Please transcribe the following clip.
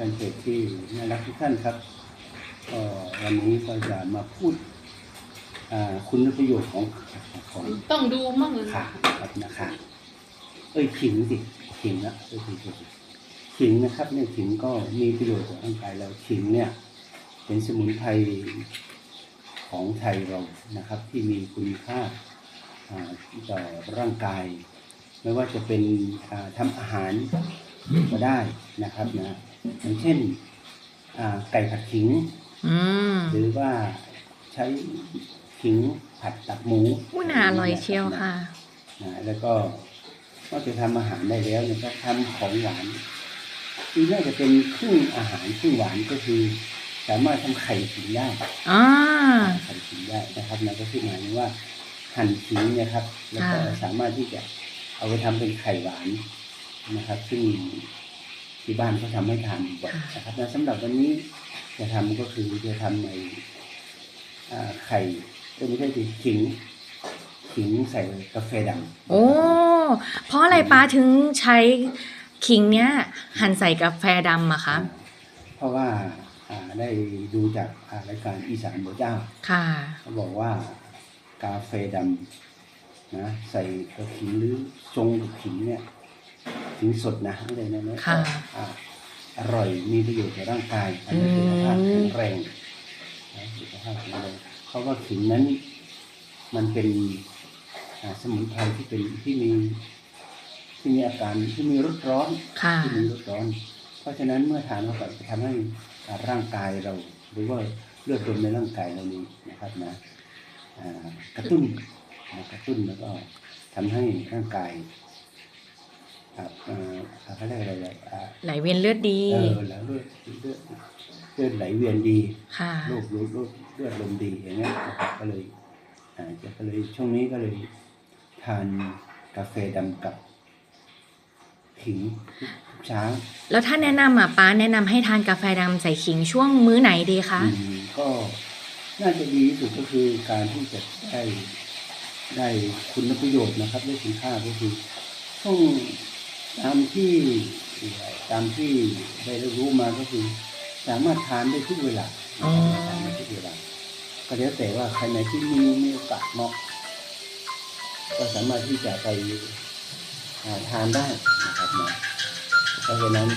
ฟนเพจที่น่ารักทุกท่านครับก็วันนี้ก็จะมาพูดอ่าคุณประโยชน์ของของต้องดูมั่งเลยขาครับนะคะเอ้ยขิงสิขิงนะเอ้ยขิงสิขิงนะครับเนี่ยขิงก็มีประโยชน์ต่อร่างกายเราขิงเนี่ย เป็นสมุนไพรของไทยเรานะครับ ที่มีคุณค่าอ่าต่อร่างกาย ไม่ว่าจะเป็นอ่าทำอาหารก็ได้นะครับนะ อย่างเช่นอ่าไก่ผัดขิงอืมหรือว่าใช้ขิงผัดตับหมูอุ้ยน่าอร่อยเชียวค่ะนะแล้วก็นอกจากทำอาหารได้แล้วเนี่ยก็ทำของหวานที่น่าจะเป็นครึ่งอาหารครึ่งหวานก็คือ สามารถทำไข่ขิงได้อ่าไข่ขิงได้นะครับนั่นก็คือหมายถึงว่าหั่นขิงเนะครับ แล้วก็ค่ะสามารถที่จะเอาไปทำเป็นไข่หวานนะครับ ซึ่ง ที่บ้านเขาทำให้ทานบ่อยนะครับและสำหรับวันนี้จะทำก็คือจะทำในอ่าไข่ก็ไม่ใช่สิขิงขิงใส่กาแฟดำโอ้เพราะอะไรป้าถึงใช้ขิงเนี้ยหั่นใส่กาแฟดำอะคะเพราะว่าอ่าได้ดูจากอ่ารายการอีสานโบเจ้า ค่ะเขาบอกว่ากาแฟดำนะใส่กระขิงหรือทรงกระขิงเนี่ย ขิงสดนะอะไรนะเนี่ยค่ะอ่าอร่อยมีประโยชน์ต่อร่างกายทำให้สุขภาพแข็งแรงนะสุขภาพแข็งแรงเพราะว่าขิงนั้น มันเป็นอ่าสมุนไพรที่เป็นที่มีที่มีอาการที่มีรสร้อนค่ะที่มีรสร้อน เพราะฉะนั้นเมื่อทานเข้าไปจะทำให้อ่าร่างกายเรา หรือว่าเลือดลมในร่างกายเรานี้นะครับนะอ่ากระตุ้นนะกระตุ้นแล้วก็ทำให้ร่างกาย อ่าอ่าเขาเรียกอะไรอ่าไหลเวียนเลือดดี เออแล้วเลือดเลือดเลือดไหลเวียนดีค่ะโรคเลือดเลือดเลือดลมดีอย่างเงี้ยนะครับก็เลยอ่าจะก็เลยช่วงนี้ก็เลยทานกาแฟดำกับขิงทุกเช้าแล้วถ้าแนะนำอะป้าแนะนำให้ทานกาแฟดำใส่ขิงช่วงมื้อไหนดีคะอืมก็น่าจะดีที่สุดก็คือการที่จะได้ได้คุณประโยชน์นะครับได้คุณค่าก็คือต้อง ตามที่ตามที่ได้รู้มาก็คือ สามารถทานได้ทุกเวลาอ๋อทานได้ทุกเวลาก็แล้วแต่ว่าใครไหนที่มีมีโอกาสเนาะก็สามารถที่จะไปอ่าทานได้นะครับนะเพราะฉะนั้น